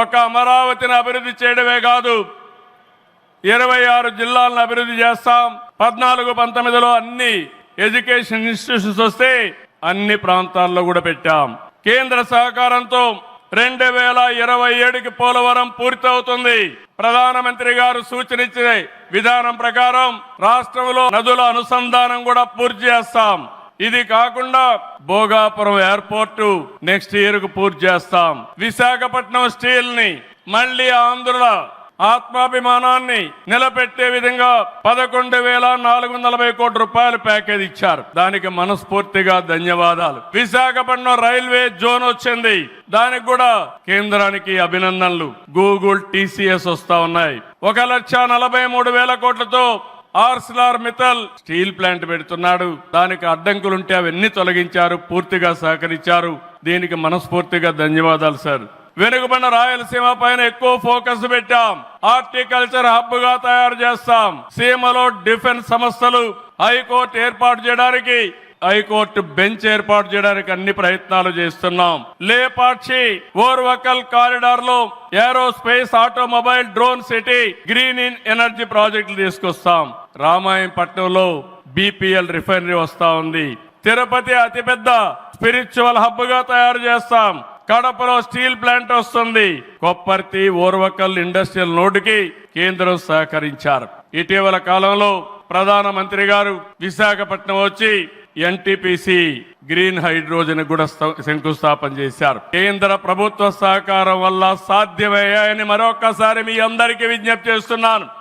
ఒక అమరావతిని అభివృద్ధి చేయడమే కాదు ఇరవై ఆరు జిల్లాలను అభివృద్ధి చేస్తాం. పద్నాలుగు పంతొమ్మిదిలో అన్ని ఎడ్యుకేషన్ ఇన్స్టిట్యూషన్స్ వస్తే అన్ని ప్రాంతాల్లో కూడా పెట్టాం. కేంద్ర సహకారంతో రెండు వేల ఇరవై ఏడుకి పోలవరం పూర్తవుతుంది. ప్రధానమంత్రి గారు సూచనిచ్చే విధానం ప్రకారం రాష్ట్రంలో నదుల అనుసంధానం కూడా పూర్తి చేస్తాం. ఇది కాకుండా భోగాపురం ఎయిర్పోర్టు నెక్స్ట్ ఇయర్కు పూర్తి చేస్తాం. విశాఖపట్నం స్టీల్ని మళ్ళీ ఆంధ్రుల ఆత్మాభిమానాన్ని నిలబెట్టే విధంగా పదకొండు వేల నాలుగు వందల నలభై కోట్ల రూపాయల ప్యాకేజ్ ఇచ్చారు. దానికి మనస్ఫూర్తిగా ధన్యవాదాలు. విశాఖపట్నం రైల్వే జోన్ వచ్చింది. దానికి కూడా కేంద్రానికి అభినందనలు. గూగుల్ టీసీఎస్ వస్తా ఉన్నాయి. ఒక లక్ష నలభై మూడు వేల కోట్లతో ఆర్సిలార్ మిథల్ స్టీల్ ప్లాంట్ పెడుతున్నాడు. దానికి అడ్డంకులుంటే అవన్నీ తొలగించారు పూర్తిగా సహకరించారు. దీనికి మనస్ఫూర్తిగా ధన్యవాదాలు సార్. వెనుకబడిన రాయలసీమ పైన ఎక్కువ ఫోకస్ పెట్టాం. హార్టికల్చర్ హబ్గా తయారు చేస్తాం. సీమలో డిఫెన్స్ సంస్థలు హైకోర్టు ఏర్పాటు చేయడానికి హైకోర్టు బెంచ్ ఏర్పాటు చేయడానికి అన్ని ప్రయత్నాలు చేస్తున్నాం. Lepakshi Orvakal కారిడార్లో aerospace automobile drone city green in energy ప్రాజెక్టులు తీసుకొస్తాం. రామాయంపట్నంలో బీపీఎల్ రిఫైనరీ వస్తా ఉంది. తిరుపతి అతిపెద్ద స్పిరిచువల్ హబ్గా తయారు చేస్తాం. కడపలో స్టీల్ ప్లాంట్ వస్తుంది. కొప్పర్తి ఓర్వకల్ ఇండస్ట్రియల్ నోటుకి కేంద్రం సహకరించారు. ఇటీవల కాలంలో ప్రధానమంత్రి గారు విశాఖపట్నం వచ్చి ఎన్టీపీసీ గ్రీన్ హైడ్రోజన్ కూడా శంకుస్థాపన చేశారు. కేంద్ర ప్రభుత్వ సహకారం వల్ల సాధ్యమయ్యాయని మరొకసారి మీ అందరికీ విజ్ఞప్తి చేస్తున్నాను.